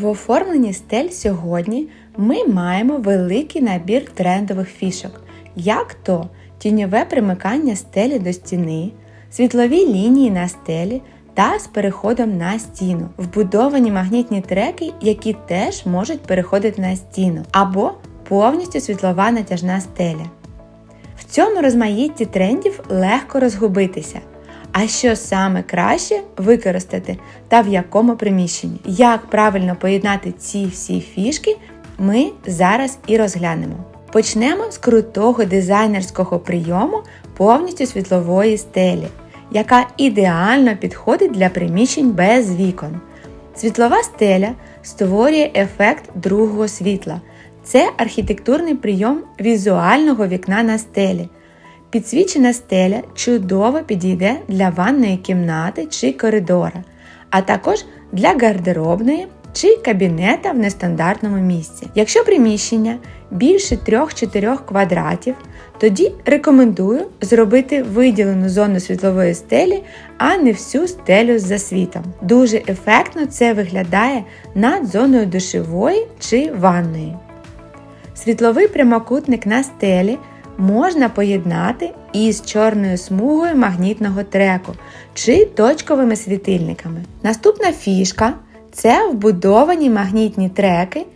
В оформленні стель сьогодні ми маємо великий набір трендових фішок, як то тіньове примикання стелі до стіни, світлові лінії на стелі та з переходом на стіну, вбудовані магнітні треки, які теж можуть переходити на стіну, або повністю світлова натяжна стеля. В цьому розмаїтті трендів легко розгубитися. А що саме краще використати та в якому приміщенні? Як правильно поєднати ці всі фішки, ми зараз і розглянемо. Почнемо з крутого дизайнерського прийому повністю світлової стелі, яка ідеально підходить для приміщень без вікон. Світлова стеля створює ефект другого світла. Це архітектурний прийом візуального вікна на стелі. Підсвічена стеля чудово підійде для ванної кімнати чи коридора, а також для гардеробної чи кабінета в нестандартному місці. Якщо приміщення більше 3-4 квадратів, тоді рекомендую зробити виділену зону світлової стелі, а не всю стелю з засвітом. Дуже ефектно це виглядає над зоною душевої чи ванної. Світловий прямокутник на стелі можна поєднати із чорною смугою магнітного треку чи точковими світильниками. Наступна фішка це вбудовані магнітні треки.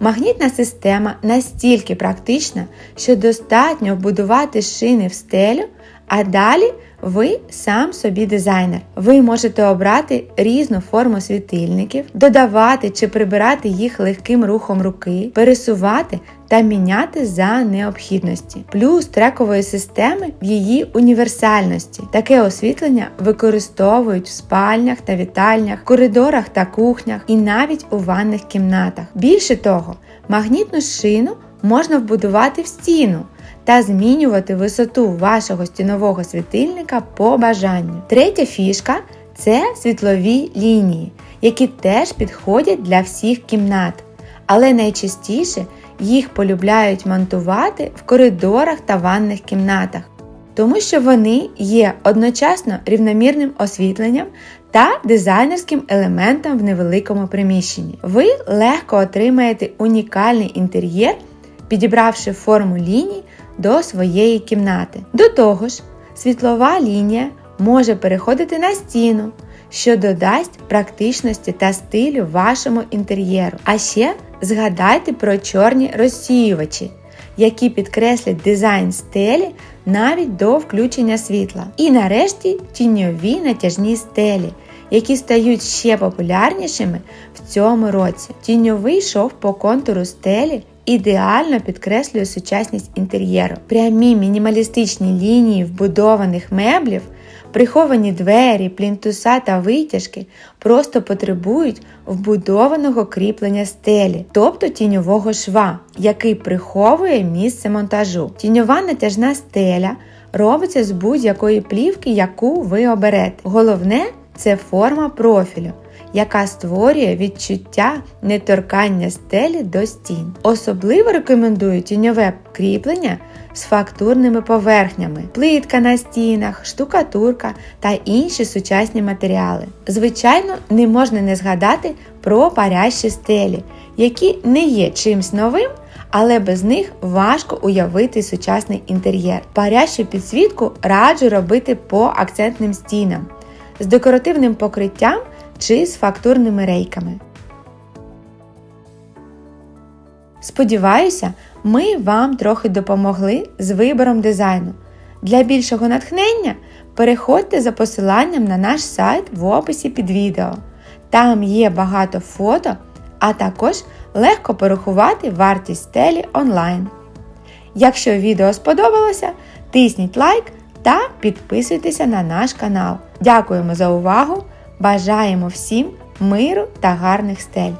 Магнітна система настільки практична, що достатньо вбудувати шини в стелю, а далі ви сам собі дизайнер. Ви можете обрати різну форму світильників, додавати чи прибирати їх легким рухом руки, пересувати та міняти за необхідності. Плюс трекової системи в її універсальності. Таке освітлення використовують в спальнях та вітальнях, коридорах та кухнях і навіть у ванних кімнатах. Більше того, магнітну шину можна вбудувати в стіну та змінювати висоту вашого стінового світильника по бажанню. Третя фішка це світлові лінії, які теж підходять для всіх кімнат, але найчастіше їх полюбляють монтувати в коридорах та ванних кімнатах, тому що вони є одночасно рівномірним освітленням та дизайнерським елементом в невеликому приміщенні. Ви легко отримаєте унікальний інтер'єр, підібравши форму ліній до своєї кімнати. До того ж, світлова лінія може переходити на стіну, що додасть практичності та стилю вашому інтер'єру. А ще згадайте про чорні розсіювачі, які підкреслять дизайн стелі навіть до включення світла. І нарешті тіньові натяжні стелі. Які стають ще популярнішими в цьому році. Тіньовий шов по контуру стелі ідеально підкреслює сучасність інтер'єру. Прямі мінімалістичні лінії вбудованих меблів, приховані двері, плінтуса та витяжки просто потребують вбудованого кріплення стелі, тобто тіньового шва, який приховує місце монтажу. Тіньова натяжна стеля робиться з будь-якої плівки, яку ви оберете. Головне це форма профілю яка створює відчуття неторкання стелі до стін. Особливо рекомендую тіньове кріплення з фактурними поверхнями, плитка на стінах, штукатурка та інші сучасні матеріали. Звичайно, не можна не згадати про парящі стелі, які не є чимсь новим. Але без них важко уявити сучасний інтер'єр. Парящу підсвітку раджу робити по акцентним стінам з декоративним покриттям чи з фактурними рейками. Сподіваюся, ми вам трохи допомогли з вибором дизайну. Для більшого натхнення переходьте за посиланням на наш сайт в описі під відео. Там є багато фото, а також легко порахувати вартість стелі онлайн. Якщо відео сподобалося, тисніть лайк та підписуйтеся на наш канал. Дякуємо за увагу! Бажаємо всім миру та гарних стель!